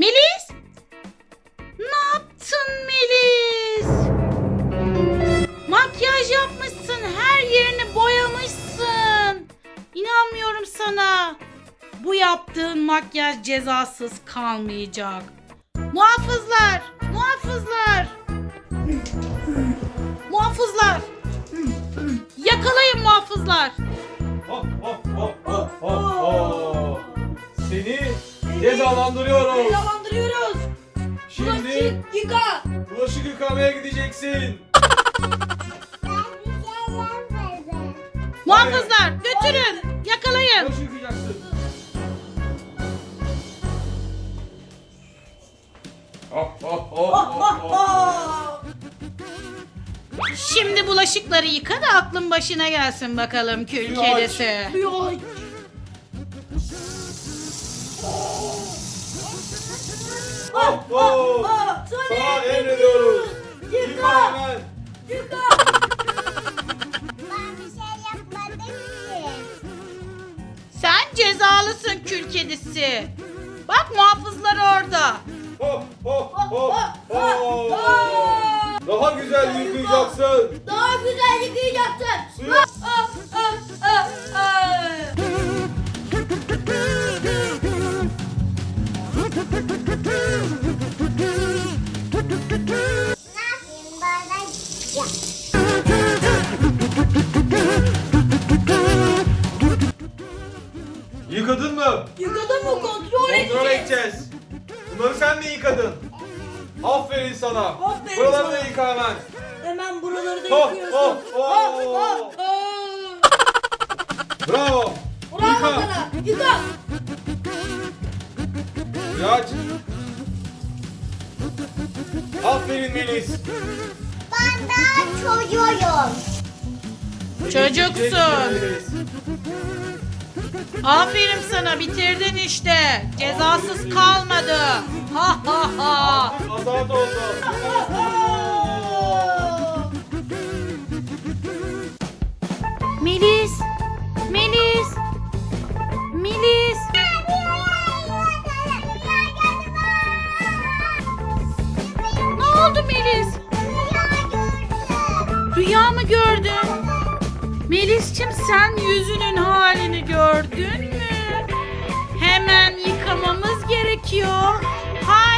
Melis? Ne yaptın Melis? Makyaj yapmışsın, her yerini boyamışsın. İnanmıyorum sana. Bu yaptığın makyaj cezasız kalmayacak. Muhafızlar, muhafızlar. Muhafızlar. Yakalayın muhafızlar. Ho, ho, ho, ho, ho. Seni. Cezalandırıyoruz. Yıka. bulaşık yıkamaya gideceksin. Muhafızlar götürün. Yakalayın. Bulaşık yıkayacaksın. Şimdi bulaşıkları yıka da aklın başına gelsin bakalım kül aç. kedisi. Suyu aç. Ho, kül kedisi. Bak muhafızlar orada. Ho, ho, ho, ho. Aa, Daha güzel yıkayacaksın. Daha güzel yıkayacaksın. Suyu Yıkadın mı? Yıkadın mı kontrol Kontrol edeceğiz. edeceğiz. Bunları sen mi yıkadın? Aferin sana. Aferin Buraları sana. da yıka hemen. Hemen buraları da Oh, yıkıyorsun. oh, oh. Oh, oh, oh. Bravo. Bravo Yıka. sana. Yıka. Suyu aç. Aferin Melis. Ben daha çocuğum. Çocuksun. Melis. Aferin sana bitirdin işte. Cezasız kalmadı. Ha ha ha. Azat oldu. Melis. Melis. Melis. Ne oldu Melis? Rüya mı gördün? Melis'cim sen yüzünün halini gördün mü? Hemen yıkamamız gerekiyor. Hayır.